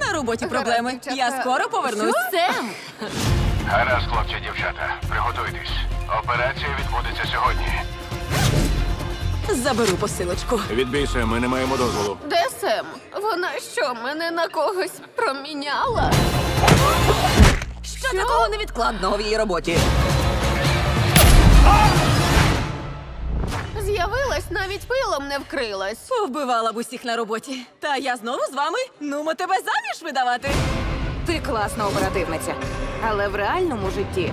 На роботі проблеми. Я скоро повернусь. Сем! Гаразд, хлопці, дівчата, приготуйтесь. Операція відбудеться сьогодні. Заберу посилочку. Відбійся, ми не маємо дозволу. Де Сем? Вона що, мене на когось проміняла? Що такого невідкладного в її роботі? Навіть пилом не вкрилась. Повбивала б усіх на роботі. Та я знову з вами. Нумо тебе заміж видавати. Ти класна оперативниця. Але в реальному житті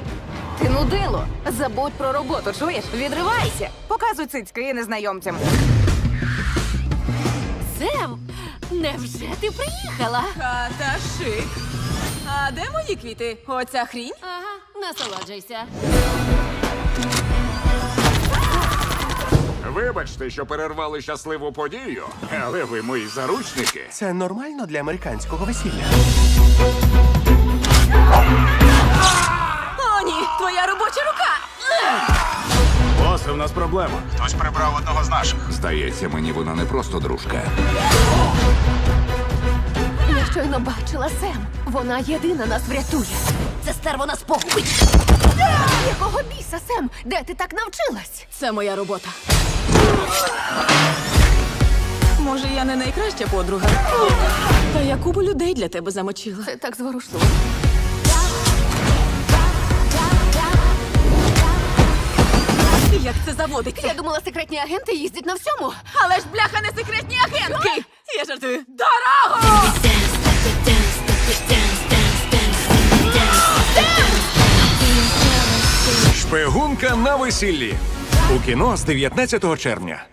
ти нудило. Забудь про роботу, чуєш? Відривайся. Показуй цицьки незнайомцям. Сем, невже ти приїхала? Хата шик. А де мої квіти? Оця хрінь? Ага, насолоджуйся. Вибачте, що перервали щасливу подію, але ви мої заручники. Це нормально для американського весілля. О, ні, твоя робоча рука. Босе, в нас проблема. Хтось прибрав одного з наших. Здається, мені вона не просто дружка. Я щойно бачила Сем. Вона єдина нас врятує. Це стерво нас погубить. Якого біса, Сем? Де ти так навчилась? Це моя робота. Може, я не найкраща подруга. Та я купу людей для тебе замочила. Це так зворушливо. Як це заводиться? Я думала, секретні агенти їздять на всьому. Але ж бляха не секретні агентки! Я жартую. Дорогу! Шпигунка на весіллі. У кіно з 19 червня.